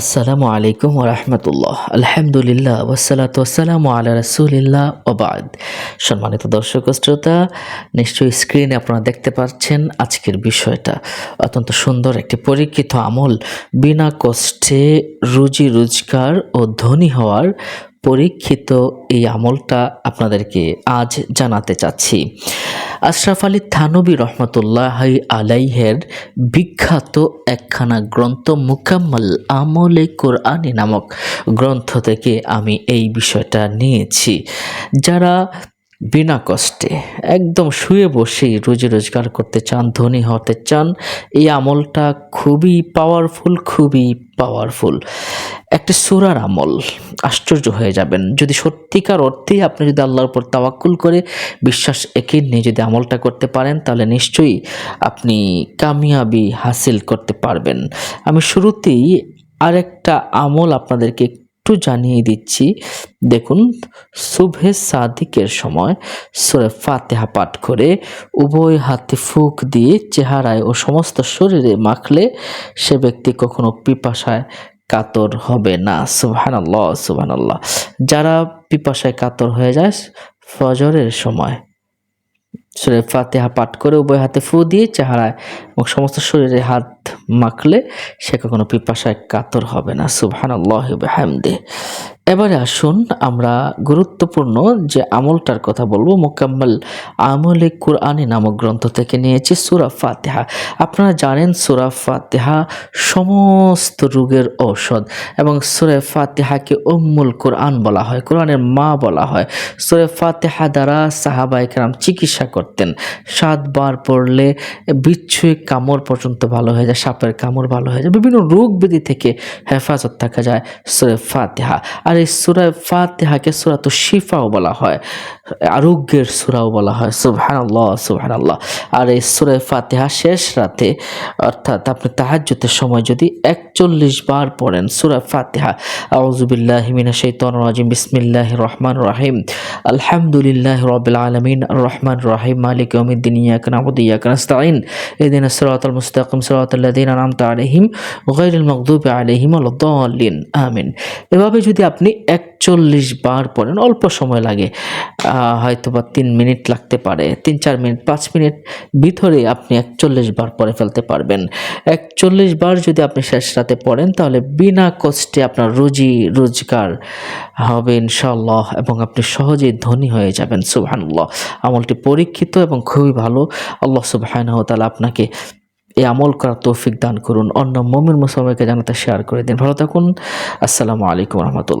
আসসালামু আলাইকুম রহমতুল্লাহ। আলহামদুলিল্লাহ ওসালাত ওসালামু আলা রাসুলিল্লাহ ওবাদ সম্মানিত দর্শক শ্রোতা, নিশ্চয়ই স্ক্রিনে আপনারা দেখতে পাচ্ছেন আজকের বিষয়টা। অত্যন্ত সুন্দর একটি পরীক্ষিত আমল। বিনা কষ্টে রুজি রোজগার ও ধনী হওয়ার পরীক্ষিত এই আমলটা আপনাদেরকে আজ জানাতে চাচ্ছি। আশরাফ আলী থানবী রহমতুল্লাহ আলাইহের বিখ্যাত একখানা গ্রন্থ মুকাম্মল আমলে কোরআনি নামক গ্রন্থ থেকে আমি এই বিষয়টা নিয়েছি। যারা বিনা কষ্টে একদম শুয়ে বসেই রুজি রোজগার করতে চান, ধনী হতে চান, এই আমলটা খুবই পাওয়ারফুল খুবই পাওয়ারফুল একটা সুরার আমল, আশ্চর্য হয়ে যাবেন। যদি সত্যিকার অর্থেই আপনি যদি আল্লাহর উপর তাওয়াক্কুল করে বিশ্বাস একে নিয়ে যদি আমলটা করতে পারেন, তাহলে নিশ্চয়ই আপনি কামিয়াবি হাসিল করতে পারবেন। আমি শুরুতেই আরেকটা আমল আপনাদেরকে একটু জানিয়ে দিচ্ছি। দেখুন, শুভে সাদিকের সময় সুরে ফাতেহা পাঠ করে উভয় হাতে ফুক দিয়ে চেহারায় ও সমস্ত শরীরে মাখলে সে ব্যক্তি কখনো পিপাসায় কাতর হবে না। সুবহান আল্লাহ সুবহান আল্লাহ যারা পিপাসায় কাতর হয়ে যায় ফজরের সময় সুরে ফাতেহা পাঠ করে উভয় হাতে ফু দিয়ে চেহারায় এবং সমস্ত শরীরে হাত মাখলে সে কখনো পিপাসায় কাতর হবে না। সুবহান আল্লাহ হামদে এবারে আসুন আমরা গুরুত্বপূর্ণ যে আমলটার কথা বলব, মোকাম্মল আমলে কুরআনি নামক গ্রন্থ থেকে নিয়েছি, সুরা ফাতেহা। আপনারা জানেন সুরা ফাতেহা সমস্ত রোগের ঔষধ এবং সুরে ফাতেহাকে উম্মুল কোরআন বলা হয়, কোরআনের মা বলা হয়। সুরে ফাতেহা দ্বারা সাহাবাইকরাম চিকিৎসা করতেন। সাতবার পড়লে বিচ্ছুই কামড় পর্যন্ত ভালো হয়ে যায়, সাপের কামড় ভালো হয়ে যায়, বিভিন্ন রোগ ব্যাধি থেকে হেফাজত থাকা যায় সুরে ফাতেহা। আর এই সুরা ফাতেহাকে সুরাত শিফাও বলা হয়। আরোগ্যের সুরাও বলা হয় সুবহান আল্লাহ সুবহান আল্লাহ আর এই সুরে ফাতেহা শেষ রাতে, অর্থাৎ আপনি তাহাজ্যতের সময় যদি একচল্লিশ বার পড়েন সুরা ফাতেহা আউজুবিল্লাহ মিনা শৈতন রাজিম বিসমিল্লাহ রহমান রাহিম। আলহামদুলিল্লাহ রবিল আলমিন রহমান রাহিম, মালিক অমিদ্দিন ইয়াক নাবুদ, ইয়াক নাস্তাইন এদিন সিরাতাল মুস্তাকিম সিরাতাল্লাযিনা আনআমতা আলাইহিম, গায়রিল মাগদুবি আলাইহিম ওয়ালাদ-দাল্লিন। আমিন। এভাবে যদি আপনি একচল্লিশ বার পড়েন অল্প সময় লাগে। হয়তো বা তিন মিনিট লাগতে পারে, তিন চার মিনিট, পাঁচ মিনিট ভিতরে আপনি একচল্লিশ বার পরে ফেলতে পারবেন। একচল্লিশ বার যদি আপনি শেষ রাতে পড়েন, তাহলে বিনা কষ্টে আপনার রুজি, রোজগার হবে ইনশাল্লাহ এবং আপনি সহজেই ধনী হয়ে যাবেন, সুবহানুল্লাহ। আমলটি পরীক্ষিত এবং খুবই ভালো। আল্লাহ সুবহানাহু তাআলা আপনাকে এই আমল করার তৌফিক দান করুন। অন্য মমিন মুসলমানকে জানাতে শেয়ার করে দিন। ভালো থাকুন। আসসালামু আলাইকুম রহমতুল্লাহ।